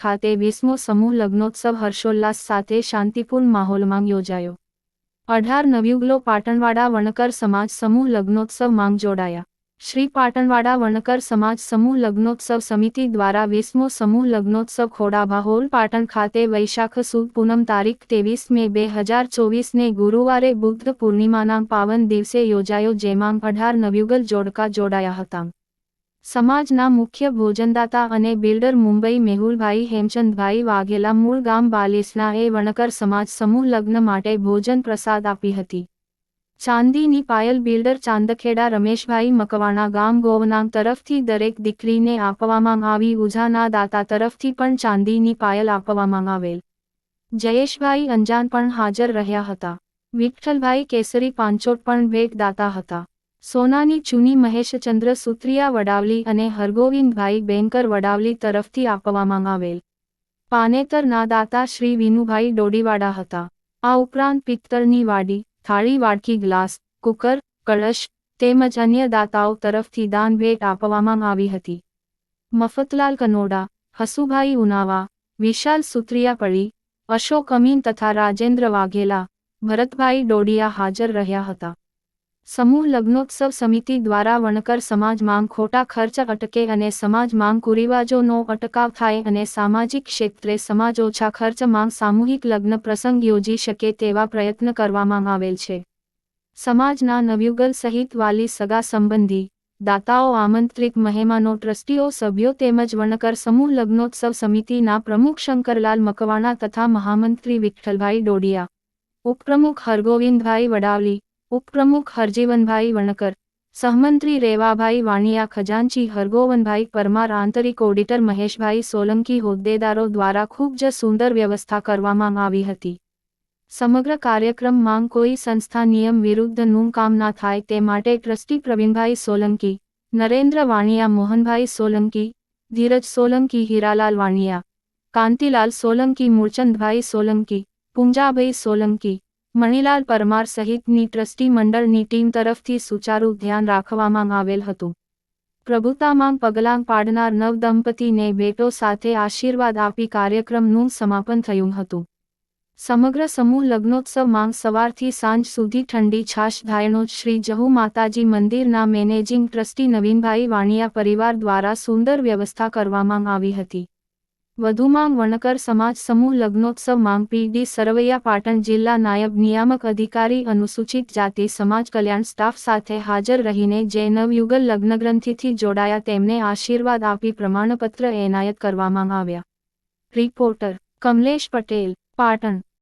ખાતે વીસમો સમૂહ લગ્નોત્સવ હર્ષોલ્લાસ સાથે શાંતિપૂર્ણ માહોલમાં યોજાયો. અઢાર નવયુગલો પાટણવાડા વણકર સમાજ સમૂહ લગ્નોત્સવ માંગ જોડાયા. શ્રી પાટણવાડા વણકર સમાજ સમૂહ લગ્નોત્સવ સમિતિ દ્વારા વીસમો સમૂહ લગ્નોત્સવ ખોડાભા હોલ પાટણ ખાતે વૈશાખ સુદ પૂનમ તારીખ ત્રેવીસ મે બે હજાર ચોવીસને ગુરુવારે બુદ્ધ પૂર્ણિમાના પાવન દિવસે યોજાયો, જેમાં અઢાર નવયુગલ જોડકા જોડાયા હતા. સમાજના મુખ્ય ભોજનદાતા અને બિલ્ડર મુંબઈ મેહુલભાઈ હેમચંદભાઈ વાઘેલા મૂળ ગામ બાલેસના એ વણકર સમાજ સમૂહ લગ્ન માટે ભોજન પ્રસાદ આપી હતી. ચાંદીની પાયલ બિલ્ડર ચાંદખેડા રમેશભાઈ મકવાણા ગામ ગોવનામ તરફથી દરેક દીકરીને આપવામાં આવી ઉઝાના દાતા તરફથી પણ ચાંદીની પાયલ આપવામાં આવેલ. જયેશભાઈ અંજાન પણ હાજર રહ્યા હતા. વિઠ્ઠલભાઈ કેસરી પાંચોટ પણ ભેટદાતા હતા. સોનાની ચૂની મહેશચંદ્ર સુત્રિયા વડાવલી અને હરગોવિંદભાઈ બેંકર વડાવલી તરફથી આપવામાં આવેલ. પાનેતરના દાતા શ્રી વિનુભાઈ ડોડીવાડા હતા. આ ઉપરાંત પિત્તળની વાડી, થાળી વાડકી ગ્લાસ, કુકર, કળશ તેમજ અન્ય દાતાઓ તરફથી દાન ભેટ આપવામાં આવી હતી. મફતલાલ કનોડા, હસુભાઈ ઉનાવા, વિશાલ સુત્રિયા પડી અશોક અમીન તથા રાજેન્દ્ર વાઘેલા, ભરતભાઈ ડોડિયા હાજર રહ્યા હતા. સમૂહ લગ્નોત્સવ સમિતિ દ્વારા વણકર સમાજ માંગ ખોટા ખર્ચ અટકે અને સમાજ માંગ કુરિવાજોનો અટકાવ થાય અને સામાજિક ક્ષેત્રે સમાજ ઓછા ખર્ચ માંગ સામૂહિક લગ્ન પ્રસંગ યોજી શકે તેવા પ્રયત્ન કરવામાં આવેલ છે. સમાજના નવયુગલ સહિત વાલી સગા સંબંધી, દાતાઓ આમંત્રિત મહેમાનો, ટ્રસ્ટીઓ, સભ્યો તેમજ વણકર સમૂહ લગ્નોત્સવ સમિતિના પ્રમુખ શંકરલાલ મકવાણા તથા મહામંત્રી વિઠ્ઠલભાઈ ડોડિયા, ઉપપ્રમુખ હરગોવિંદભાઈ વડાવલી ઉપપ્રમુખ હરજીવનભાઈ વણકર, સહમંત્રી રેવાભાઈ વાણિયા ખજાનચી, હરગોવનભાઈ પરમાર, આંતરિક ઓડિટર મહેશભાઈ સોલંકી હોદ્દેદારો દ્વારા ખૂબ જ સુંદર વ્યવસ્થા કરવામાં આવી હતી. સમગ્ર કાર્યક્રમ માંગ કોઈ સંસ્થા નિયમ વિરુદ્ધનું કામ ના થાય તે માટે ટ્રસ્ટી પ્રવીણભાઈ સોલંકી, નરેન્દ્ર વાણિયા, મોહનભાઈ સોલંકી, ધીરજ સોલંકી, હીરાલાલ વાણિયા, કાંતિલાલ સોલંકી, મૂળચંદભાઈ સોલંકી, પુંજાભાઈ સોલંકી મણિલાલ પરમાર સહિતની ટ્રસ્ટી મંડળની ટીમ તરફથી સુચારુ ધ્યાન રાખવામાં આવેલ હતું. પ્રભુતામાં પગલાં પાડનાર નવદંપતિને ભેટો સાથે આશીર્વાદ આપી કાર્યક્રમનું સમાપન થયું હતું. સમગ્ર સમૂહ લગ્નોત્સવ માંગ સવારથી સાંજ સુધી ઠંડી છાશ ધાયણો શ્રી જહુ માતાજી મંદિરના મેનેજિંગ ટ્રસ્ટી નવીનભાઈ વાણિયા પરિવાર દ્વારા સુંદર વ્યવસ્થા કરવામાં આવી હતી. વધુમાં વણકર સમાજ સમૂહ લગ્નોત્સવ માંગ પીડી સરવૈયા પાટણ જિલ્લા નાયબ નિયામક અધિકારી અનુસૂચિત જાતિ સમાજ કલ્યાણ સ્ટાફ સાથે હાજર રહીને જે નવયુગલ લગ્નગ્રંથિથી જોડાયા તેમને આશીર્વાદ આપી પ્રમાણપત્ર એનાયત કરવામાં આવ્યા. રિપોર્ટર કમલેશ પટેલ, પાટણ.